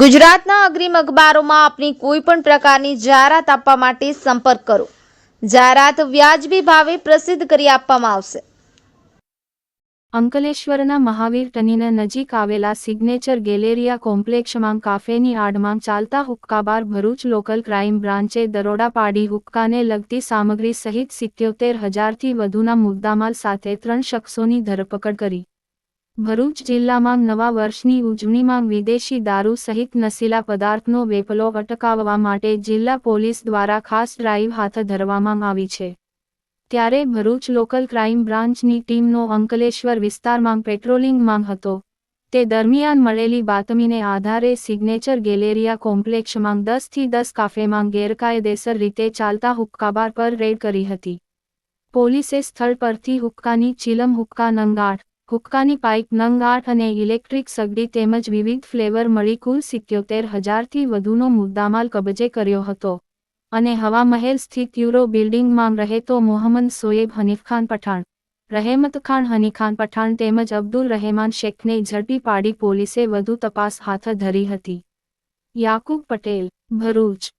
ગુજરાતના અગ્રીમ અખબારોમાં આપની કોઈ પણ પ્રકારની જાહેરાત આપવા માટે સંપર્ક કરો. જાહેરાત વ્યાજબી ભાવે પ્રસિદ્ધ કરી આપવામાં આવશે. અંકલેશ્વરના મહાવીર ટનીના નજીક આવેલા સિગ્નેચર ગેલેરિયા કોમ્પ્લેક્ષમાં કાફેની આડમાં ચાલતા hookah bar Bharuch local crime બ્રાન્ચે દરોડા પાડી હુક્કાને લગતી સામગ્રી સહિત સિત્યોતેર હજારથી વધુના મુદ્દામાલ સાથે ત્રણ શખ્સોની ધરપકડ કરી. ભરૂચ જિલ્લામાં નવા વર્ષની ઉજવણીમાં વિદેશી દારૂ સહિત નશીલા પદાર્થનો વેપલો અટકાવવા માટે જિલ્લા પોલીસ દ્વારા ખાસ ડ્રાઇવ હાથ ધરવામાં આવી છે. ત્યારે ભરૂચ લોકલ ક્રાઇમ બ્રાન્ચની ટીમનો અંકલેશ્વર વિસ્તારમાં પેટ્રોલિંગમાં હતો. તે દરમિયાન મળેલી બાતમીને આધારે સિગ્નેચર ગેલેરિયા કોમ્પ્લેક્ષમાં દસથી દસ કાફેમાં ગેરકાયદેસર રીતે ચાલતા હુક્કાબાર પર રેડ કરી હતી. પોલીસે સ્થળ પરથી હુક્કાની ચીલમ હુક્કા નંગ આઠ હુક્કાની પાઇપ, નંગ આઠ અને ઇલેક્ટ્રિક સગડી તેમજ વિવિધ ફ્લેવર મળી કુલ સિત્યોતેર હજારથી વધુનો મુદ્દામાલ કબજે કર્યો હતો. અને હવા મહેલ સ્થિત યુરો બિલ્ડિંગમાં રહેતો મોહમ્મદ સોએબ હનીફખાન પઠાણ, રહેમત ખાન હનીખાન પઠાણ તેમજ અબ્દુલ રહેમાન શેખને ઝડપી પાડી પોલીસે વધુ તપાસ હાથ ધરી હતી. યાકુબ પટેલ, ભરૂચ.